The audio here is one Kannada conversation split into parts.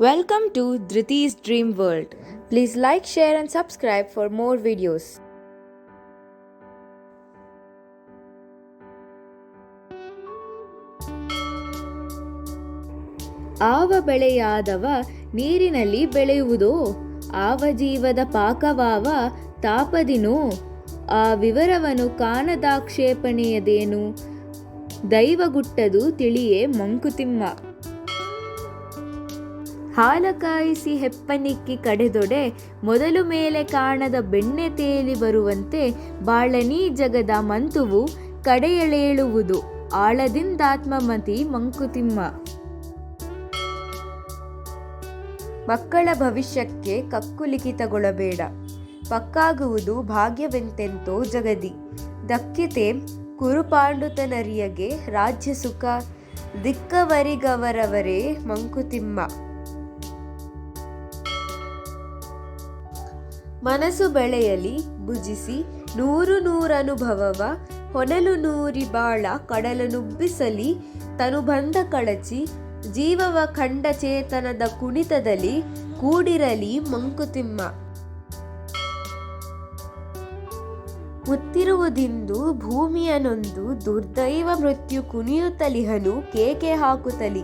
Welcome to Dhriti's Dream World. Please like, share, and subscribe for more videos. ಆವ ಬೆಳೆಯಾದವ ನೀರಿನಲ್ಲಿ ಬೆಳೆಯುವುದೋ ಆವ ಜೀವದ ಪಾಕವಾವ ತಾಪದಿನೋ ಆ ವಿವರವನ್ನು ಕಾಣದಾಕ್ಷೇಪಣೆಯದೇನು ದೈವಗುಟ್ಟದು ತಿಳಿಯೇ ಮಂಕುತಿಮ್ಮ ಹಾಲ ಕಾಯಿಸಿ ಹೆಪ್ಪನಿಕ್ಕಿ ಕಡೆದೊಡೆ ಮೊದಲು ಮೇಲೆ ಕಾಣದ ಬೆಣ್ಣೆ ತೇಲಿ ಬರುವಂತೆ ಬಾಳನೀ ಜಗದ ಮಂತುವು ಕಡೆಯಳೇಳುವುದು ಆಳದಿಂದಾತ್ಮಮತಿ ಮಂಕುತಿಮ್ಮ. ಮಕ್ಕಳ ಭವಿಷ್ಯಕ್ಕೆ ಕಕ್ಕು ಲಿಖಿತಗೊಳ್ಳಬೇಡ ಪಕ್ಕಾಗುವುದು ಭಾಗ್ಯವೆಂತೆಂತೋ ಜಗದಿ. ದಕ್ಕಿತೆ ಕುರುಪಾಂಡುತನರಿಯಗೆ ರಾಜ್ಯ ಸುಖ. ದಿಕ್ಕವರಿಗವರವರೇ ಮಂಕುತಿಮ್ಮ. ಮನಸ್ಸು ಬೆಳೆಯಲಿ, ಭುಜಿಸಿ, ನೂರು ನೂರನುಭವವ, ಹೊನಲು ನೂರಿ ಬಾಳ ಕಡಲನುಬ್ಬಿಸಲಿ ನುಬ್ಬಿಸಲಿ, ತನುಬಂಧ ಕಳಚಿ, ಜೀವವ ಖಂಡ ಚೇತನದ ಕುಣಿತದಲ್ಲಿ ಕೂಡಿರಲಿ ಮಂಕುತಿಮ್ಮ. ಮುತ್ತಿರುವುದಿಂದು ಭೂಮಿಯನೊಂದು ದುರ್ದೈವ ಮೃತ್ಯು ಕುಣಿಯುತ್ತಲಿಹನು ಕೇಕೆ ಹಾಕುತ್ತಲಿ.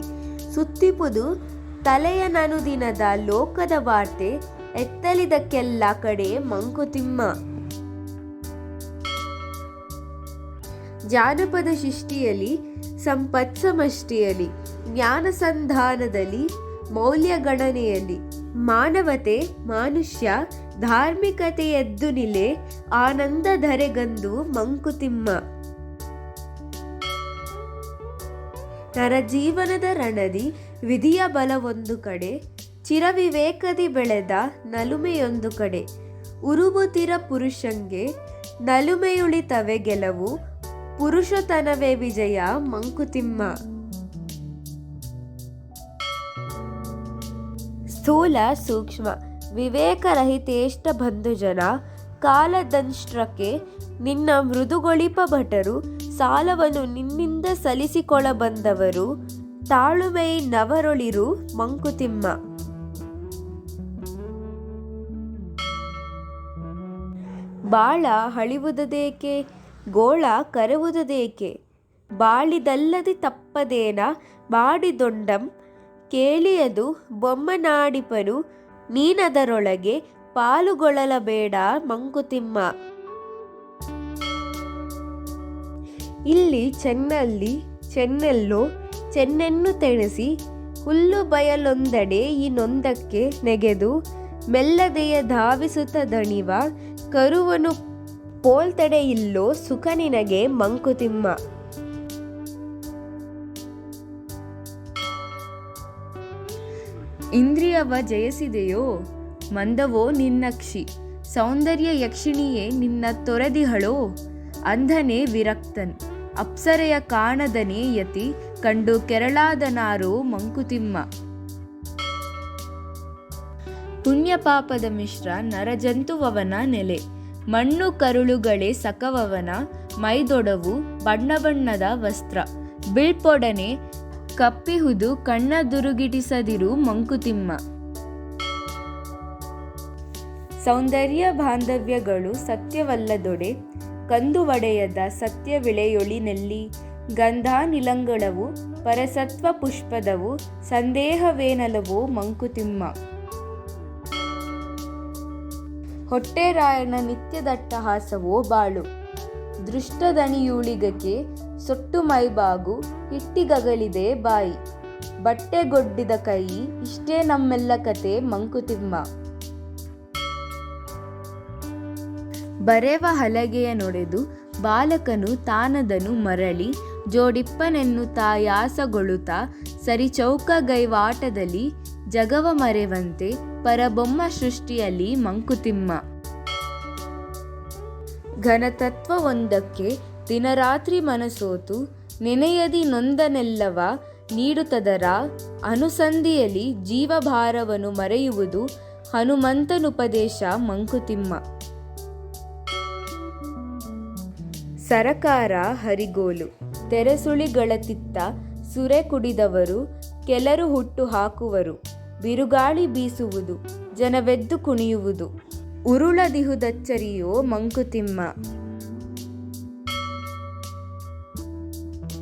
ಸುತ್ತಿಪುದು ತಲೆಯ ನನುದಿನದ ಲೋಕದ ವಾರ್ತೆ ಎತ್ತಲಿದಕ್ಕೆಲ್ಲ ಕಡೆ ಮಂಕುತಿಮ್ಮ. ಜಾನಪದ ಶಿಷ್ಟಿಯಲ್ಲಿ ಸಂಪತ್ ಸಮಷ್ಟಿಯಲ್ಲಿ ಜ್ಞಾನ ಸಂಧಾನದಲ್ಲಿ ಮೌಲ್ಯ ಗಣನೆಯಲ್ಲಿ ಮಾನವತೆ, ಮನುಷ್ಯ ಧಾರ್ಮಿಕತೆ ಎದ್ದು ನಿಲೆ, ಆನಂದ ಧರೆಗಂದು ಮಂಕುತಿಮ್ಮ. ನರ ಜೀವನದ ರಣದಿ, ವಿಧಿಯ ಬಲವೊಂದು ಕಡೆ ಚಿರವಿವೇಕದಿ ಬೆಳೆದ ನಲುಮೆಯೊಂದು ಕಡೆ. ಉರುಬುತಿರ ಪುರುಷಂಗೆ ನಲುಮೆಯುಳಿತವೆ ಗೆಲವು, ಪುರುಷತನವೇ ವಿಜಯ ಮಂಕುತಿಮ್ಮ. ಸ್ಥೂಲ ಸೂಕ್ಷ್ಮ, ವಿವೇಕರಹಿತೇಷ್ಟ ಬಂಧುಜನ, ಕಾಲದಂಷ್ಟ್ರಕ್ಕೆ ನಿನ್ನ ಮೃದುಗೊಳಿಪ ಭಟರು, ಸಾಲವನ್ನು ನಿನ್ನಿಂದ ಸಲ್ಲಿಸಿಕೊಳ್ಳಬಂದವರು ಬಂದವರು ತಾಳುಮೈ ನವರೊಳಿರು ಮಂಕುತಿಮ್ಮ. ಬಾಳ ಹಳಿವುದದೇಕೆ? ಗೋಳ ಕರೆವುದದೇಕೆ? ಬಾಳಿದಲ್ಲದೆ ತಪ್ಪದೇನ ಬಾಡಿದೊಂಡಂ ಕೇಳಿಯದು ಬೊಮ್ಮನಾಡಿಪನು, ನೀನದರೊಳಗೆ ಪಾಲುಗೊಳ್ಳಲಬೇಡ ಮಂಕುತಿಮ್ಮ. ಇಲ್ಲಿ ಚೆನ್ನಲ್ಲಿ ಚೆನ್ನೆಲ್ಲೋ, ಚೆನ್ನೆನ್ನು ತೆಣಸಿ, ಹುಲ್ಲು ಬಯಲೊಂದಡೆ ಈ ನೊಂದಕ್ಕೆ ನೆಗೆದು, ಮೆಲ್ಲದೆಯ ಧಾವಿಸುತ್ತ ದಣಿವ ಕರುವನು ಪೋಲ್ತಡೆ ಇಲ್ಲೋ ಸುಖ ನಿನಗೆ ಮಂಕುತಿಮ್ಮ. ಇಂದ್ರಿಯವ ಜಯಿಸಿದೆಯೋ, ಮಂದವೋ ನಿನ್ನಕ್ಷಿ, ಸೌಂದರ್ಯ ಯಕ್ಷಿಣಿಯೇ ನಿನ್ನ ತೊರೆದಿಹಳೋ, ಅಂಧನೇ ವಿರಕ್ತನ್, ಅಪ್ಸರೆಯ ಕಾಣದನೇ ಯತಿ, ಕಂಡು ಕೆರಳಾದನಾರೋ ಮಂಕುತಿಮ್ಮ. ಪುಣ್ಯ ಪಾಪದ ಮಿಶ್ರ ನರಜಂತುವವನ ನೆಲೆ. ಮಣ್ಣು ಕರುಳುಗಳೇ ಸಕವವನ, ಮೈದೊಡವು ಬಣ್ಣ ಬಣ್ಣದ ವಸ್ತ್ರ. ಬಿಳ್ಪೊಡನೆ ಕಪ್ಪಿಹುದು ಕಣ್ಣ ದುರುಗಿಟಿಸದಿರು ಮಂಕುತಿಮ್ಮ. ಸೌಂದರ್ಯ ಬಾಂಧವ್ಯಗಳು ಸತ್ಯವಲ್ಲದೊಡೆ, ಕಂದು ಒಡೆಯದ ಸತ್ಯ ಗಂಧಾನಿಲಂಗಳವು ಗಂಧ ನಿಲಂಗಳವು ಪರಸತ್ವ ಪುಷ್ಪದವು, ಸಂದೇಹವೇನಲವೋ ಮಂಕುತಿಮ್ಮ. ಹೊಟ್ಟೆರಾಯನ ನಿತ್ಯದಟ್ಟಹಾಸವೋ ಬಾಳು. ದೃಷ್ಟದಣಿಯುಳಿಗಕ್ಕೆ ಸೊಟ್ಟು ಮೈಬಾಗು, ಹಿಟ್ಟಿಗಗಲಿದೆ ಬಾಯಿ. ಬಟ್ಟೆಗೊಡ್ಡಿದ ಕೈ, ಇಷ್ಟೇ ನಮ್ಮೆಲ್ಲ ಕತೆ ಮಂಕುತಿಮ್ಮ. ಬರೆವ ಹಲಗೆಯ ನೊಡೆದು ಬಾಲಕನು ತಾನದನು ಮರಳಿ, ಜೋಡಿಪ್ಪನೆನ್ನು ತಾಯಾಸಗೊಳುತ್ತಾ ಸರಿ ಚೌಕಗೈವಾಟದಲ್ಲಿ ಜಗವ ಮರೆವಂತೆ ಪರಬೊಮ್ಮ ಸೃಷ್ಟಿಯಲ್ಲಿ ಮಂಕುತಿಮ್ಮ. ಘನತತ್ವವೊಂದಕ್ಕೆ ದಿನರಾತ್ರಿ ಮನಸೋತು, ನೆನೆಯದಿ ನೊಂದನೆಲ್ಲವ ನೀಡುತ್ತದರ ಅನುಸಂಧಿಯಲ್ಲಿ ಜೀವಭಾರವನ್ನು ಮರೆಯುವುದು ಹನುಮಂತನುಪದೇಶ ಮಂಕುತಿಮ್ಮ. ಸರಕಾರ ಹರಿಗೋಲು, ತೆರೆಸುಳಿಗಳತಿತ್ತ ಸುರೆ ಕುಡಿದವರು, ಕೆಲರು ಹುಟ್ಟು ಹಾಕುವರು. ಬಿರುಗಾಳಿ ಬೀಸುವುದು, ಜನವೆದ್ದು ಕುಣಿಯುವುದು, ಉರುಳದಿಹುದಚ್ಚರಿಯೋ ಮಂಕುತಿಮ್ಮ.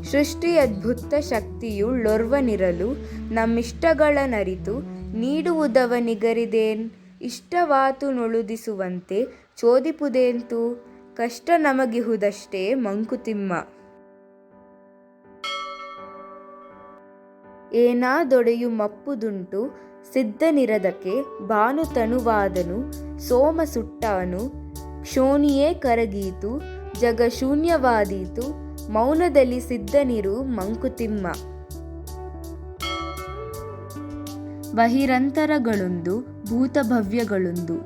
ಸೃಷ್ಟಿ ಅದ್ಭುತ ಶಕ್ತಿಯುಳ್ಳೊರ್ವನಿರಲು ನಮ್ಮಿಷ್ಟಗಳನರಿತು ನೀಡುವುದವನಿಗರಿದೇನ್, ಇಷ್ಟವಾತು ನೊಳುದಿಸುವಂತೆ ಚೋದಿಪುದೇಂತು ಕಷ್ಟ ನಮಗಿಹುದಷ್ಟೇ ಮಂಕುತಿಮ್ಮ. ಏನಾದೊಡೆಯು ಮಪ್ಪುದುಂಟು, ಸಿದ್ಧನಿರದಕ್ಕೆ ಭಾನುತನುವಾದನು ಸೋಮ ಸುಟ್ಟಾನು, ಕ್ಷೋಣಿಯೇ ಕರಗೀತು, ಜಗ ಶೂನ್ಯವಾದೀತು, ಮೌನದಲ್ಲಿ ಸಿದ್ಧನಿರು ಮಂಕುತಿಮ್ಮ. ಬಹಿರಂತರಗಳೊಂದು, ಭೂತಭವ್ಯಗಳೊಂದು,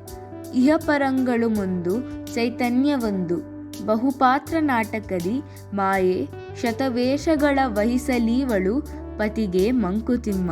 ಇಹಪರಂಗಳು ಮುಂದು, ಚೈತನ್ಯವೊಂದು, ಬಹುಪಾತ್ರ ನಾಟಕದಿ, ಮಾಯೆ, ಶತವೇಷಗಳ ವಹಿಸಲೀವಳು ಪತಿಗೆ ಮಂಕುತಿಮ್ಮ